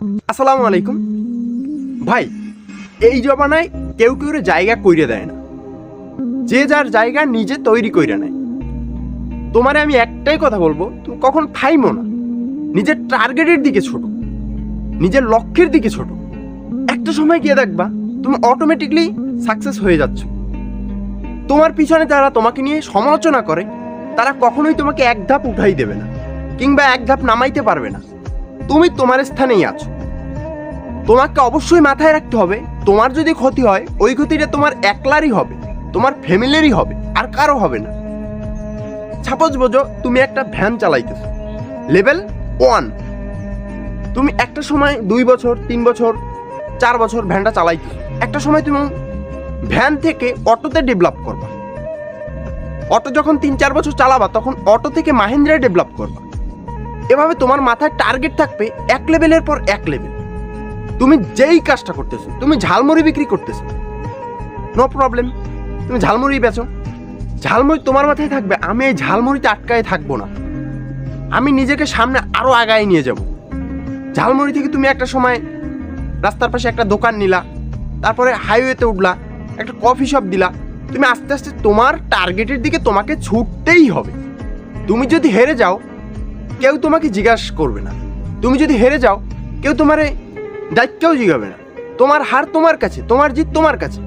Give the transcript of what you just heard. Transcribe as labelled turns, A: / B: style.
A: আসসালামু আলাইকুম। ভাই, এই জমানায় কেউ কেউ জায়গা কইরে দেয় না। যে যার জায়গা নিজে তৈরি কইরে নেয়। তোমারে আমি একটাই কথা বলব, তুমি কখন থাইমো না। নিজের টার্গেটের দিকে ছোট। নিজের লক্ষ্যের দিকে ছোট। একটা সময় গিয়ে দেখবা, তুমি অটোমেটিকলি সাকসেস হয়ে যাচ্ছ। তোমার পিছনে যারা তোমাকে নিয়ে সমালোচনা করে, তারা কখনোই তোমাকে এক ধাপ উঠাই দেবে না, কিংবা এক ধাপ নামাইতে পারবে না। তুমি তোমার স্থানেই আছো। তোমাকে অবশ্যই মাথায় রাখতে হবে, তোমার যদি ক্ষতি হয়, ওই ক্ষতিটা তোমার একলারই হবে, তোমার ফ্যামিলিরই হবে, আর কারও হবে না। সাপোজ বোঝো, তুমি একটা ভ্যান চালাইতেছো। Level one. তুমি একটা সময় দুই বছর, তিন বছর, চার বছর ভ্যানটা চালাইতেছো। একটা সময় তুমি ভ্যান থেকে অটোতে ডেভেলপ করবা। অটো যখন তিন চার বছর চালাবা, তখন অটো থেকে মাহিন্দ্রায় ডেভেলপ করবা। এভাবে তোমার মাথায় টার্গেট থাকবে এক লেভেলের পর এক লেভেল তুমি যেই কাজটা করতেছো, তুমি ঝালমুড়ি বিক্রি করতেছো নো প্রবলেম তুমি ঝালমুড়ি বেচো। ঝালমুড়ি তোমার মাথায় থাকবে, আমি এই ঝালমুড়িতে আটকায় থাকব না। আমি নিজেকে সামনে আরও আগায় নিয়ে যাব। ঝালমুড়ি থেকে তুমি একটা সময় রাস্তার পাশে একটা দোকান নিলা, তারপরে হাইওয়েতে উঠলা, একটা কফি শপ দিলা। তুমি আস্তে আস্তে তোমার টার্গেটের দিকে তোমাকে ছুটতেই হবে। তুমি যদি হেরে যাও কেউ তোমাকে জিজ্ঞাসা করবে না। তুমি যদি হেরে যাও, কেউ তোমার দায়িত্বও জিগাবে না। তোমার হার তোমার কাছে, তোমার জিত তোমার কাছে।